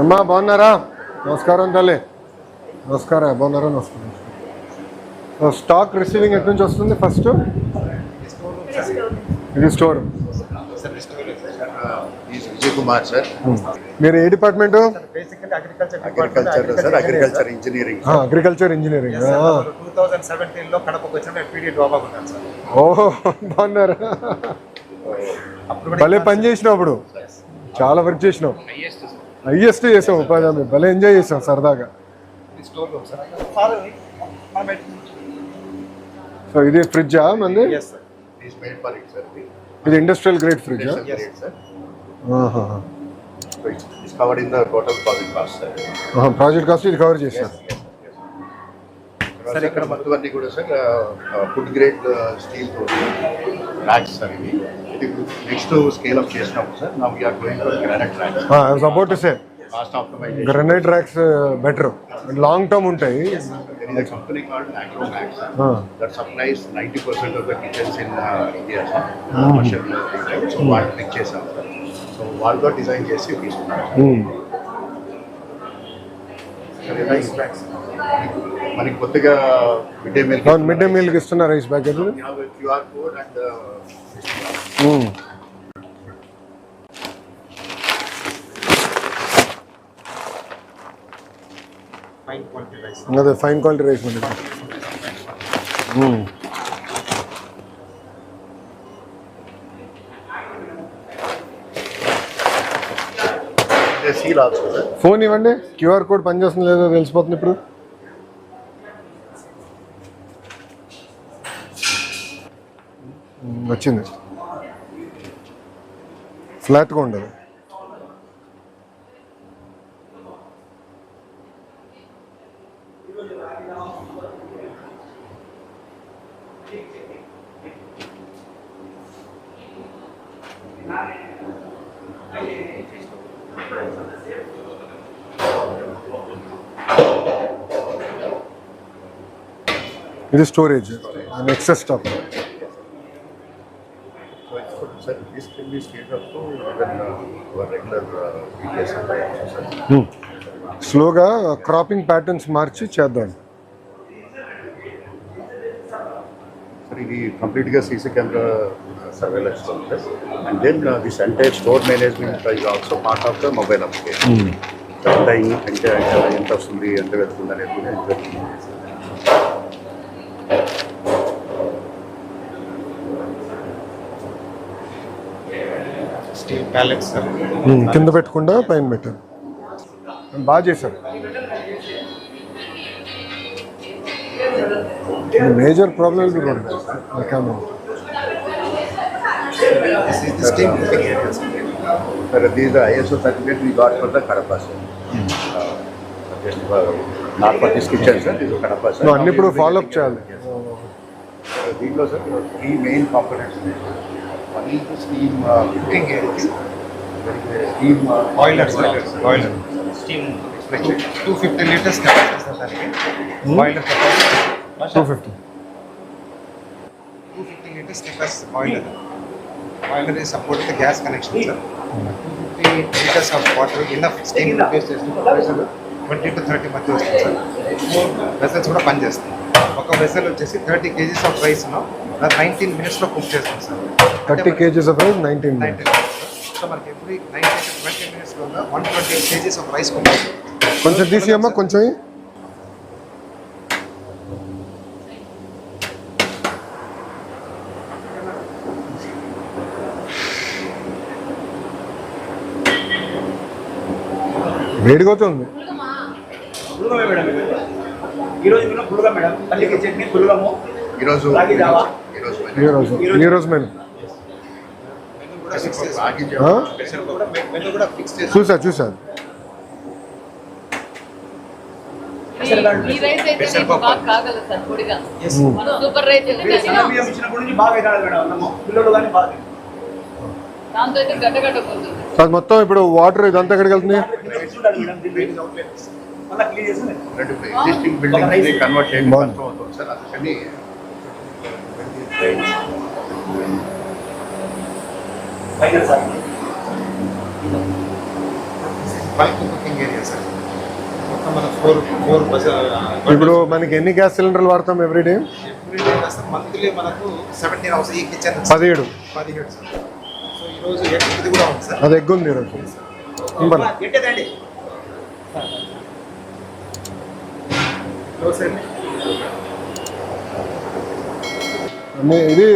అమ్మా బాగున్నారా? నమస్కారం తల్లి. నమస్కారం బాగున్నారా? నమస్కారం. సో స్టాక్ రిసీవింగ్ ఎటు నుంచి వస్తుంది ఫస్ట్ ఇది స్టోర్ విజయ్ కుమార్ సార్. మీరు ఏ department? Basically agriculture agriculture sir agriculture engineering agriculture engineering two thousand సెవెంటీన్లో కడపకు వచ్చిన పీడీ డ్రాబా ఉన్నాను సార్ ఓహో బాగున్నారా? భలే పని చేసినావు అప్పుడు. చాలా వర్క్ చేసినావు. హైయెస్ట్ చేసావు ఉపాధి హామీ. భలే ఎంజాయ్ చేసావు సరదాగా. సో ఇది ఫ్రిడ్జా మంది ఇది ఇండస్ట్రియల్ గ్రేడ్ ఫ్రిడ్జా ప్రాజెక్ట్ కాస్ట్ సార్ ఆహా, ప్రాజెక్ట్ కాస్ట్ ఇది కవర్ చేశారు. సార్ ఇక్కడ మొత్తం అన్ని కూడా సార్ ఫుడ్ గ్రేడ్ స్టీల్తో ర్యాక్స్ సార్ ఇవి. నెక్స్ట్ స్కేల్ అప్ చేసినప్పుడు సార్. నా we are going to granite racks I about to say cost optimisation granite racks better long term ఉంటాయి. There is a company called Acromax Ah. that supplies 90% of the kitchens in uh, India, sir. Commercial retail. So వాళ్ళు pick చేసాం sir so వాళ్ళతో design చేసి తీసుకున్నాం. Sir మనకి కొత్తగా mid day meal అవును mid day మీల్కి ఇస్తున్న rice packet QR code and fine quality rice అదే ఫైన్ క్వాలిటీ రైస్ మనకి ఫోన్ ఇవ్వండి. క్యూఆర్ కోడ్ పనిచేస్తుంది లేదో తెలిసిపోతుంది ఇప్పుడు. వచ్చింది. ఫ్లాట్గా ఉండదు ఇది storage excess stock up to even uh, our regular uh, supply. స్లోగా క్రాపింగ్ ప్యాటర్న్స్ మార్చి చేద్దాం. సార్ ఇది కంప్లీట్గా CC camera surveillance sir and then this entire store management also part of the mobile application ఎంత ఇన్- అంటే ఎంత వస్తుంది ఎంత వెళ్తుంది అనేది సార్. కింద పెట్టకుండా పైన పెట్టారు బాగా చేశారు. మేజర్ ప్రాబ్లమ్ నువ్వు అన్ని ఇప్పుడు ఫాలో అప్ చేయాలి. దీంట్లో sir three main components is steam cooking steam boiler sir boiler steam two fifty litres capacity sir దానికి boiler two fifty two fifty litres capacity boiler boiler is support the gas connection sir two fifty litres of water enough steam produce చేస్తే pressure twenty to thirty మధ్య వస్తుంది sir vessels కూడా పనిచేస్తాయి. ఒక vessel వచ్చేసి thirty kgs of రైస్ను nineteen మినిట్స్లో cook చేస్తాం sir thirty kgs of rice nineteen so మనకి ఎవ్రీ నైన్టీన్ టు ట్వంటీ మినిట్స్లో one twenty kgs of rice కొంచెం తీసియమ్మా కొంచెం ఇయ్యి. వేడిగా అవుతుంది పులుగమే మేడం ఇది. ఈ రోజు మేము పులుగ మేడం. పల్లికి చట్నీ పులుగము ఈరోజు. ఈరోజు ఈ రోజు ఈ రోజు మెను కూడా ఫిక్స్ చేస్తాం రాగి ఆ? జావా. ప్రెషర్ కూడా మెను కూడా ఫిక్స్ చేస్తాం చూసా చూసా సార్ మొత్తం ఇప్పుడు వాటర్ ఇదంతా ఎక్కడికి వెళ్తుంది? ఉండాలి మేడం దీన్ని మళ్ళీ క్లీన్ చేసి రెండు ఎగ్జిస్టింగ్ బిల్డింగ్స్ కన్వర్ట్ చేయడం బాగుంది. కష్టం అవుతుంది సార్ అందుకని పైన sir bulk cooking working area sir మొత్తం మన ఫోర్ ఫోర్ ఇప్పుడు మనకి ఎన్ని గ్యాస్ సిలిండర్లు వాడతాం ఎవ్రీడే ఎవ్రీడే సార్ మంత్లీ మనకు సెవెంటీన్ అవర్స్ ఈ కిచెన్ పదిహేడు. పదిహేడు సార్ సో ఈరోజు ఎగ్ ఇది కూడా ఉంది సార్ అది ఎగ్ ఉంది ఈరోజు. ఎట్టేదండి ఇది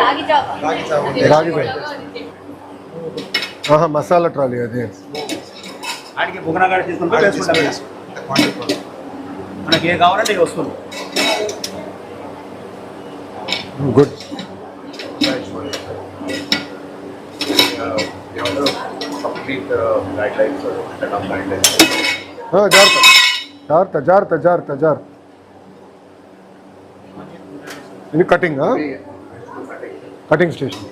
రాగి జావ రాగి జావ ఉంది. రాగి జావ. ఆహా మసాలా ట్రాలీ అది. ఆడికి బుగనగాడ తీసుకుంటూ వేసుకుంటాం ఇక. ఇంత క్వాంటిటీ మనకి ఏం కావాలంటే ఇవి వస్తుంది. Good. Complete guidelines set of guidelines జాగ్రత్త. జాగ్రత్త జాగ్రత్త జాగ్రత్త జాగ్రత్త. ఇది cutting cutting station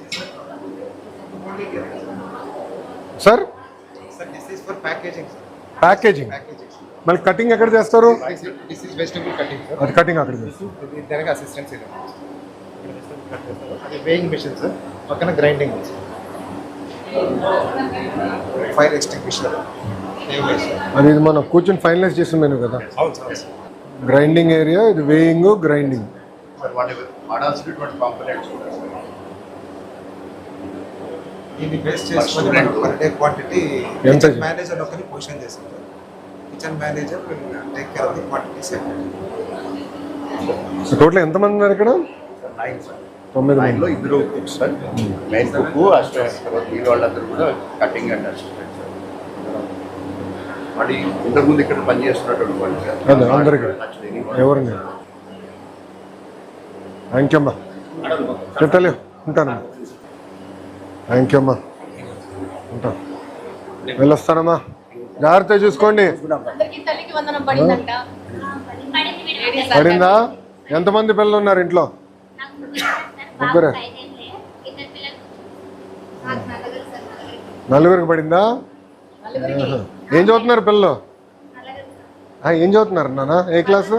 sir sir this is for packaging sir packaging packaging మళ్ళీ కటింగ్ ఎక్కడ చేస్తారు? This is vegetable cutting sir అది కటింగ్ అక్కడ దానికి వేయింగ్ మిషన్ సార్ పక్కన గ్రైండింగ్ ఫైర్ ఎక్స్టింగ్విషర్ అది ఇది మనం కూర్చొని ఫైనలైజ్ చేసిన మెను కదా? గ్రైండింగ్ ఏరియా ఇది వేయింగ్ గ్రైండింగ్ సార్ వాటి వాడాల్సినటువంటి కాంపోనెంట్స్ కూడా దీన్ని బేస్ చేసుకొని per day quantity? Kitchen manager ఒకరిని position kitchen manager take care of the quantity separate total ఎంతమంది ఉన్నారు ఇక్కడ? Nine sir. తొమ్మిది నైన్లో ఇద్దరు cooks sir. Main cook assistant తర్వాత వాళ్ళందరూ కూడా కటింగ్ అండ్ అసిస్టెంట్ సార్. మరి ఇంతకుముందు ఇక్కడ పనిచేస్తున్నటువంటి వాళ్ళు సార్. అందరికీ. ఎవరిని? థ్యాంక్ యూ అమ్మా చెప్తలే ఉంటానమ్మా. థ్యాంక్ యూ అమ్మా ఉంటా. వెళ్ళొస్తానమ్మా. జాగ్రత్త చూసుకోండి. పడిందా? ఎంతమంది పిల్లలు ఉన్నారు ఇంట్లో? ముగ్గురే. నలుగురికి పడిందా. ఏం చదువుతున్నారు పిల్లలు? ఏం చదువుతున్నారు నాన్న? ఏ క్లాసు?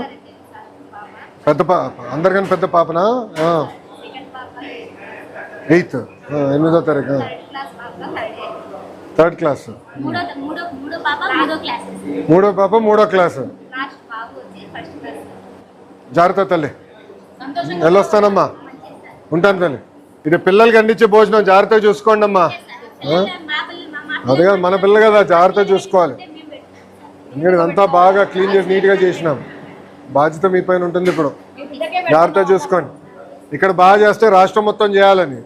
పెద్ద పాప అందరికన్నా పెద్ద పాపనా? ఎయిత్. ఎనిమిదో తారీఖు థర్డ్ క్లాస్. మూడో పాప మూడో క్లాసు. జాగ్రత్త తల్లి. వెళ్ళొస్తానమ్మా. ఉంటాను తల్లి. ఇది పిల్లలకి అందించే భోజనం జాగ్రత్తగా చూసుకోండి అమ్మా. అదే కదా మన పిల్ల కదా జాగ్రత్తగా చూసుకోవాలి. ఎందుకంటే ఇదంతా బాగా క్లీన్ చేసి నీట్గా చేసినాం. బాధ్యత మీ పైన ఉంటుంది ఇప్పుడు. జాగ్రత్తగా చూసుకోండి. ఇక్కడ బాగా చేస్తే రాష్ట్రం మొత్తం చేయాలని.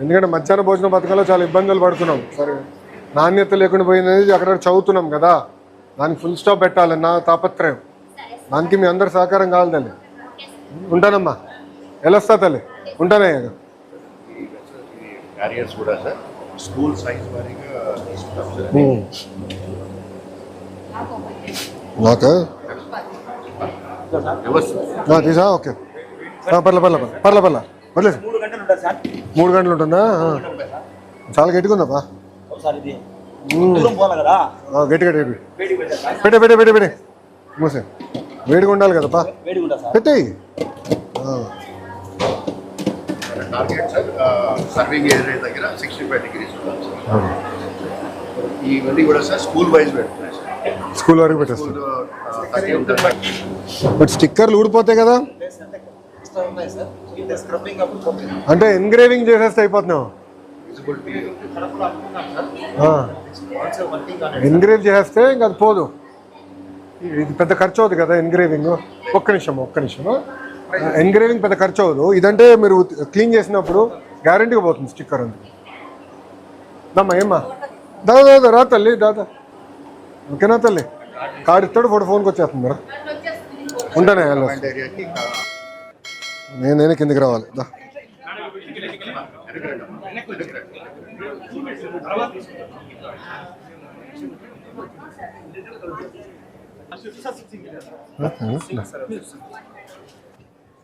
ఎందుకంటే మధ్యాహ్న భోజన పథకంలో చాలా ఇబ్బందులు పడుతున్నాం. సరే. నాణ్యత లేకుండా పోయింది అక్కడ చదువుతున్నాం కదా. దానికి ఫుల్ స్టాప్ పెట్టాలని నా తాపత్రయం. దానికి మీ అందరి సహకారం కావాలి తల్లి. ఉంటానమ్మా. వెళ్ళొస్తా తల్లి? ఉంటానయ్య. క్యారియర్స్ కూడా సార్. స్కూల్ సైజ్ వారీగా నాకా తీసా? ఓకే. పర్లే పర్లే పర్లే పర్లే పర్లే. వదిలేసి మూడు గంటలు ఉంటుంది? సార్ మూడు గంటలు ఉంటుందా ఆ. చాలా గట్టిగా ఉందప్పా కదా గట్టిగా గట్టి పెట్టే పెట్టే పెట్టే పెట్టే. మూసే. వేడిగా ఉండాలి కదప్పా సార్ పెట్టేయి. టార్గెట్ సార్ సర్వింగ్ ఏరియా దగ్గర సిక్స్టీ ఫైవ్ డిగ్రీస్ సార్ ఇవన్నీ కూడా సార్ స్కూల్ వైజ్ పెడుతున్నాయి సార్. స్కూల్ వరకు పెట్టేస్తాం. స్కూల్ థర్టీ ఉంటుంది బట్ స్టిక్కర్లు ఊడిపోతాయి కదా? అంటే ఎంగ్రేవింగ్ చేసేస్తే అయిపోతున్నావు. ఎంగ్రేవ్ చేస్తే ఇంకా అది పోదు. ఇది పెద్ద ఖర్చు అవుతుంది కదా ఎంగ్రేవింగ్ ఒక్క నిమిషం ఒక్క నిమిషం. ఎంగ్రేవింగ్ పెద్ద ఖర్చు అవ్వదు ఇదంటే మీరు క్లీన్ చేసినప్పుడు గ్యారంటీగా పోతుంది స్టిక్కర్ అంత. దమ్మా ఏమ్మా? దాదా దాదా రా తల్లి దాదా. ఓకేనా తల్లి? కార్డు ఇస్తాడు ఫోటో ఫోన్కి వచ్చేస్తుంది రా ఉంటానే నేను నేనే కిందికి రావాలి. దా.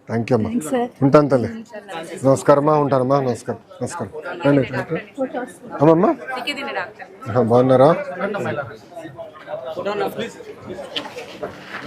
థ్యాంక్ యూ అమ్మా. ఉంటాను తల్లి. నమస్కారమ్మా ఉంటానమ్మా నమస్కారం నమస్కారం. రండి రండి. అమ్మమ్మా ఆ, బాగున్నారా